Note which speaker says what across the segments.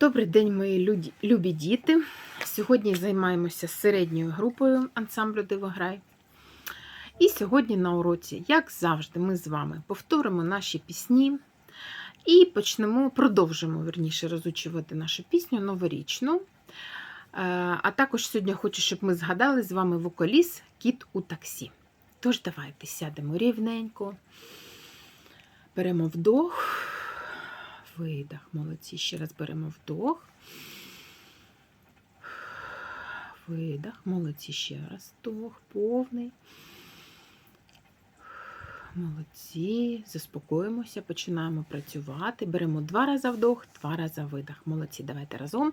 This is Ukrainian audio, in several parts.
Speaker 1: Добрий день, мої любі діти. Сьогодні займаємося середньою групою ансамблю Дивограй. І сьогодні на уроці, як завжди, ми з вами повторимо наші пісні і почнемо, продовжимо верніше розучувати нашу пісню новорічну. Е, а також сьогодні хочу, щоб ми згадали з вами вокаліс Кіт у таксі. Тож, давайте сядемо рівненько, беремо вдох. Видах, молодці. Ще раз беремо вдох. Видах, молодці, ще раз вдох, повний. Молодці, заспокоїмося, починаємо працювати. Беремо два рази вдох, два рази видах. Молодці, давайте разом.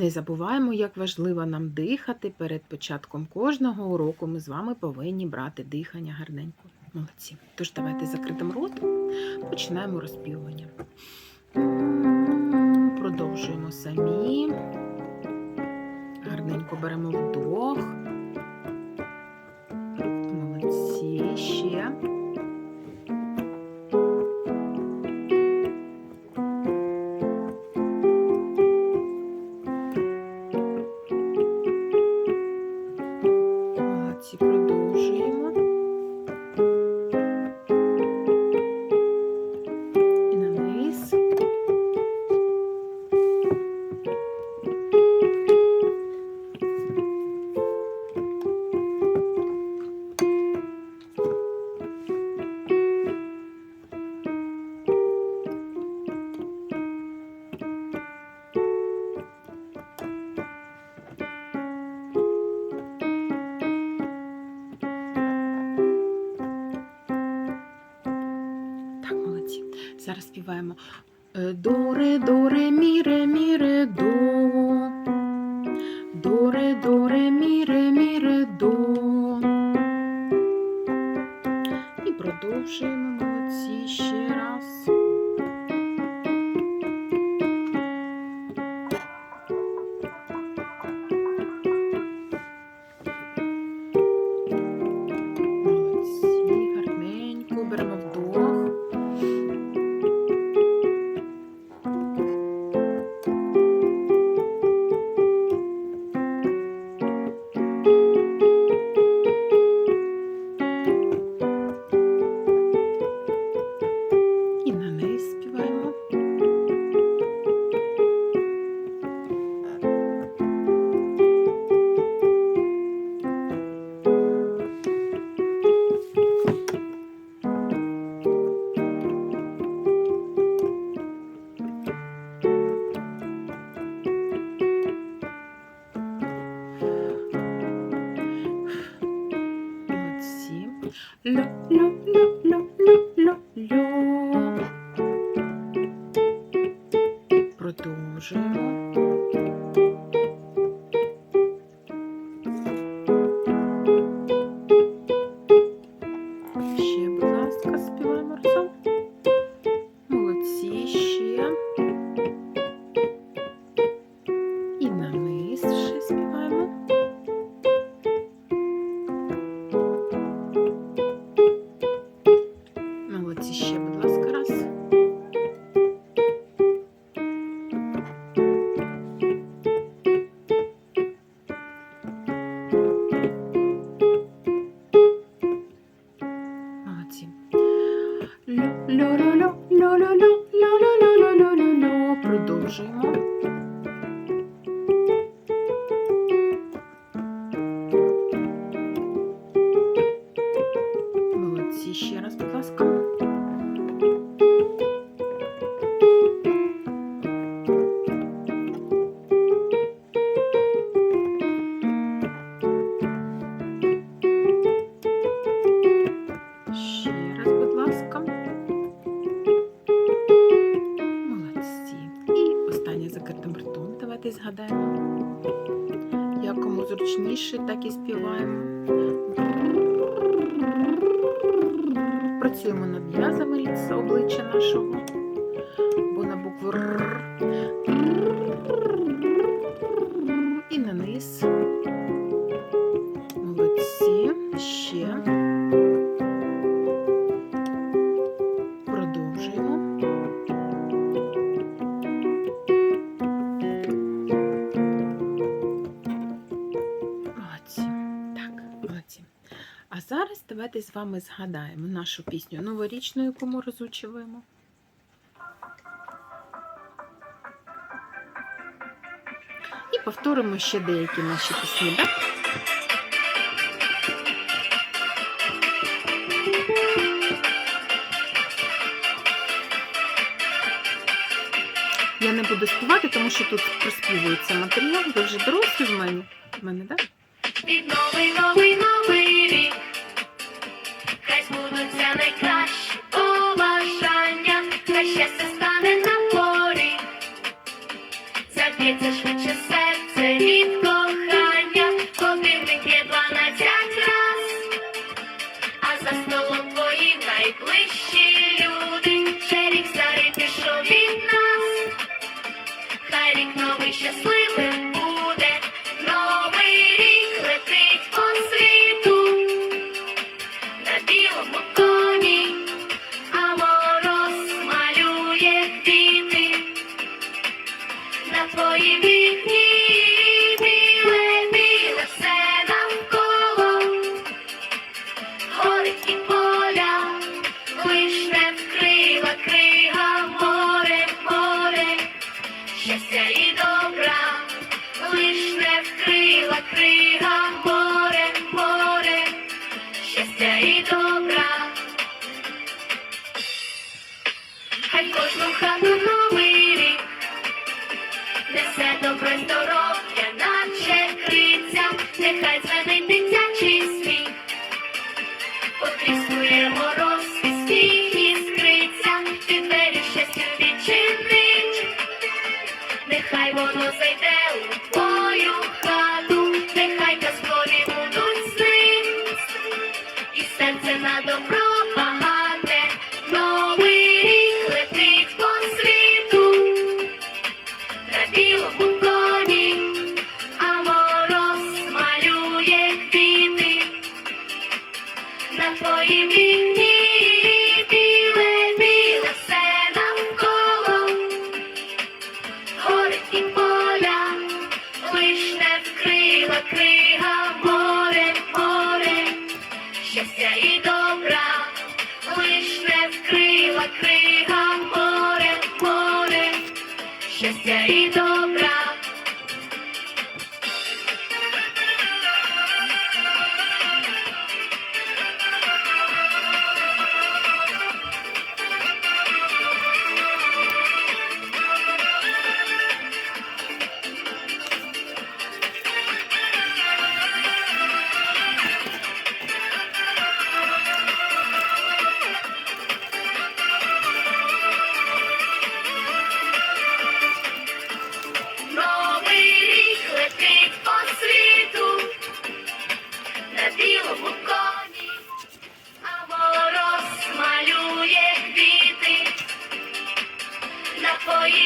Speaker 1: Не забуваємо, як важливо нам дихати. Перед початком кожного уроку ми з вами повинні брати дихання гарненько. Молодці. Тож давайте закритим ротом починаємо розпівування. Продовжуємо самі. Гарненько беремо вдох. Молодці ще. Так, молодці. Зараз співаємо доре, до, ре, до, ре, до. До, ре, до, ре, мі, ре, мі, ре, до. І продовжуємо Продовжуємо. Давайте згадаємо. Як кому зручніше, так і співаємо. Працюємо над м'язами лиця обличчя нашого, давайте з вами згадаємо нашу пісню новорічну, яку ми розучуємо. І повторимо ще деякі наші пісні, так? Я не буду співати, тому що тут приспівується матеріал, ви вже дорослі в мене. В мене, так?
Speaker 2: Під новий, новий, новий найкращі побажання, хай щастя стане на. Заб'ється швидше серце від кохання, годинник є дванадцять раз, а за столом твої найближчі люди, ще рік старий пішов від нас. Хай рік новий щасливим Mentoro.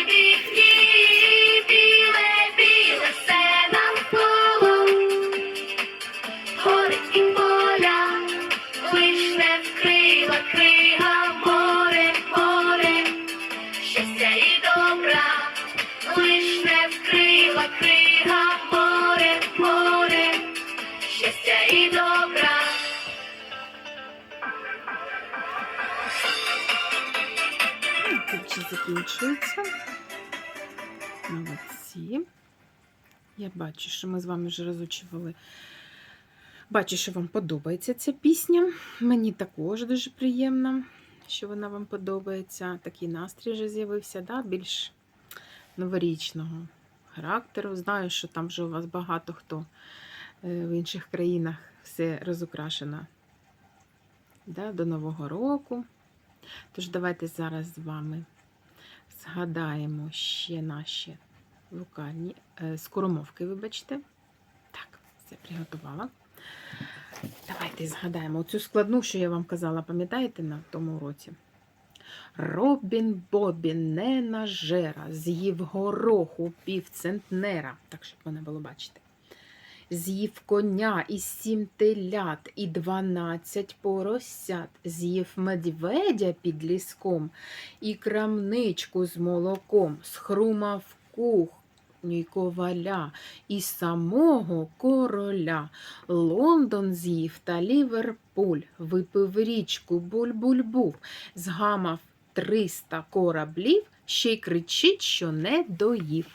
Speaker 2: На
Speaker 1: Вже закінчується. Молодці. Я бачу, що ми з вами вже розучували. Бачу, що вам подобається ця пісня. Мені також дуже приємно, що вона вам подобається. Такий настрій вже з'явився, да? більш новорічного характеру. Знаю, що там вже у вас багато хто е, в інших країнах все розукрашено да? до Нового року. Тож давайте зараз з вами згадаємо ще наші вокальні е, скоромовки, вибачте. Так, все приготувала. Давайте згадаємо цю складну, що я вам казала, пам'ятаєте на тому уроці? Робін Бобін не нажера, з'їв гороху півцентнера, так, щоб мене було бачити. З'їв коня і сім телят, і дванадцять поросят, з'їв медведя під ліском, і крамничку з молоком, схрумав кух, й коваля, і самого короля. Лондон з'їв та Ліверпуль, випив річку буль-буль-був, згамав триста кораблів, ще й кричить, що не доїв.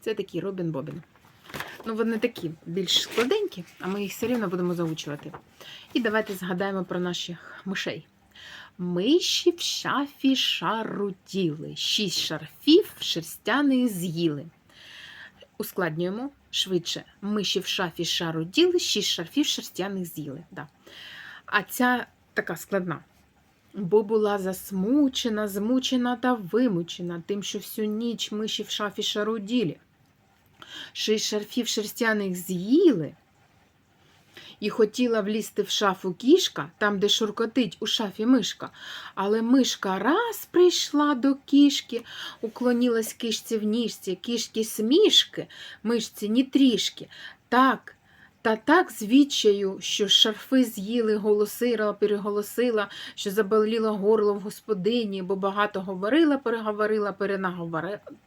Speaker 1: Це такий Робін Бобін. Ну, вони такі більш складенькі, а ми їх все рівно будемо заучувати. І давайте згадаємо про наших мишей. Миші в шафі шарутіли, шість шарфів шерстяних з'їли. Ускладнюємо швидше. Миші в шафі шаруділи, шість шарфів шерстяних з'їли. Да. А ця така складна. Бо була засмучена, змучена та вимучена тим, що всю ніч миші в шафі шаруділі. Шість шарфів шерстяних з'їли. І хотіла влізти в шафу кішка, там, де шуркотить у шафі мишка. Але мишка раз прийшла до кішки, уклонілась кішці в ніжці, кішки смішки, мишці ні трішки. Так, та так з відчаю, що шарфи з'їли, голосила, переголосила, що заболіло горло в господині, бо багато говорила, переговорила,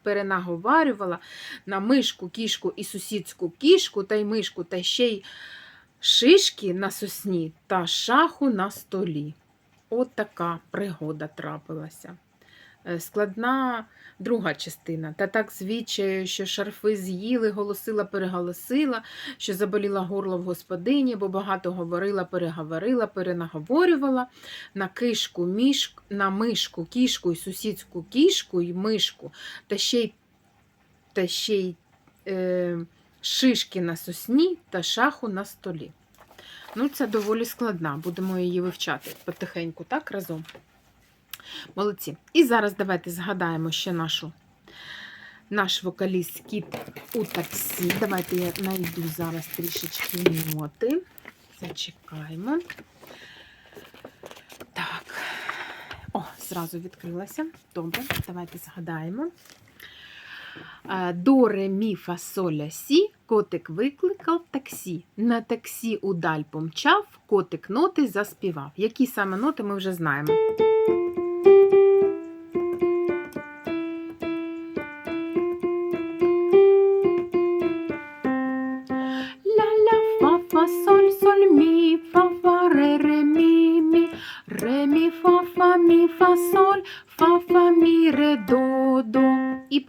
Speaker 1: перенаговарювала на мишку, кішку і сусідську кішку, та й мишку, та ще й шишки на сосні та шаху на столі. От така пригода трапилася. Е, Складна друга частина. Та так звідчаю, що шарфи з'їли, голосила, переголосила, що заболіла горло в господині, бо багато говорила, переговорила, перенаговорювала на кишку, мішк, на мишку, кішку і сусідську кішку і мишку, та ще й, та ще й е, шишки на сосні та шаху на столі. Ну, це доволі складна, будемо її вивчати потихеньку, так, разом. Молодці. І зараз давайте згадаємо ще нашу, наш вокаліст кіт у таксі. Давайте я знайду зараз трішечки ноти. Зачекаємо. Так. О, зразу відкрилася. Добре, давайте згадаємо. Е, До ре мі соля сі, котик викликав таксі. На таксі удаль помчав, котик ноти заспівав. Які саме ноти ми вже знаємо.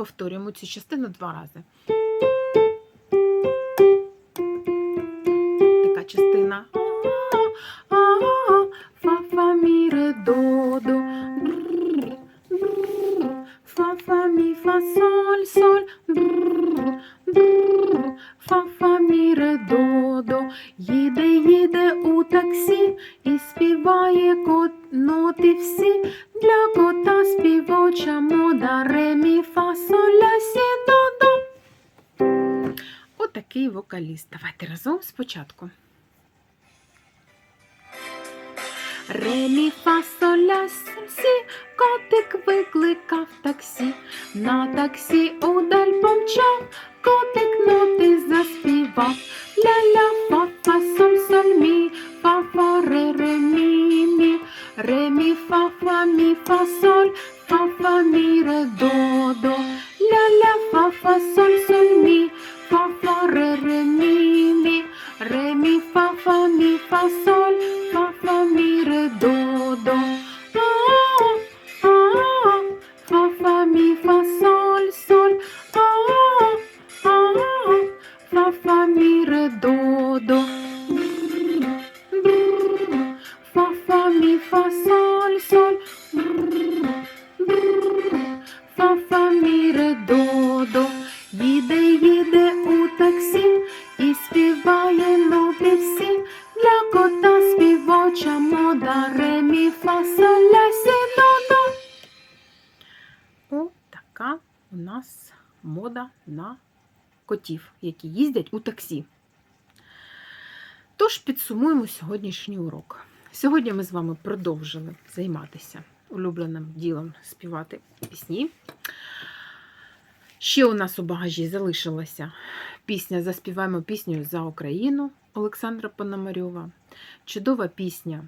Speaker 1: Повторюємо цю частину два рази. Така частина. Фа, фа, мі, ре, до, до. Фа, фа, мі, фа, соль, соль. Спочатку. Ре, мі, фа, соль, сі, котик викликав таксі, на таксі удаль помчав, котик ноти заспівав. Ля-ля, фа, фа, соль, соль, мі, фа, фа, ре, ре, мі, мі, ре, мі, фа, фа, мі, фа, соль, фа, фа, мі, ре, до, до. Ля-ля, фа, фа, соль, соль, мі, фа, фа, ре, ре, мі, мі, фа, фа, мі, фа, соль, фа, фа, мі, ре, до, до. А, а, фа, така у нас мода на котів, які їздять у таксі. Тож підсумуємо сьогоднішній урок. Сьогодні ми з вами продовжили займатися улюбленим ділом співати пісні. Ще у нас у багажі залишилася пісня Заспіваємо пісню за Україну Олександра Пономарьова. Чудова пісня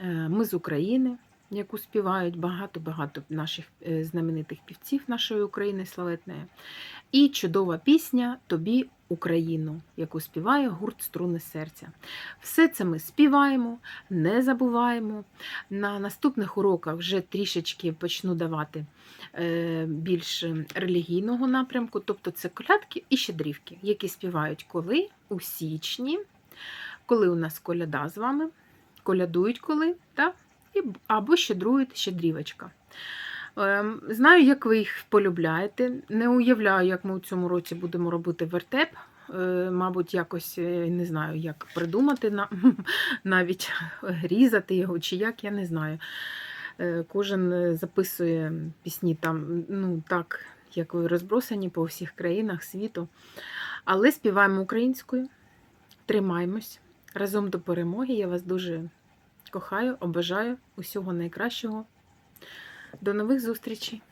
Speaker 1: е, Ми з України яку співають багато-багато наших е, знаменитих півців нашої України славетної. І чудова пісня Тобі Україну, яку співає гурт Струни серця. Все це ми співаємо, не забуваємо. На наступних уроках вже трішечки почну давати е, більш релігійного напрямку, тобто це колядки і щедрівки, які співають коли у січні, коли у нас коляда з вами, колядують коли, так? Або щедрують щедрівочка. Ем, Знаю, як ви їх полюбляєте. Не уявляю, як ми у цьому році будемо робити вертеп. Е, Мабуть, якось е, не знаю, як придумати навіть різати його чи як, я не знаю. Е, Кожен записує пісні там, ну так, як ви розбросані по всіх країнах світу. Але співаємо українською, тримаємось разом до перемоги. Я вас дуже кохаю, обажаю усього найкращого. До нових зустрічей!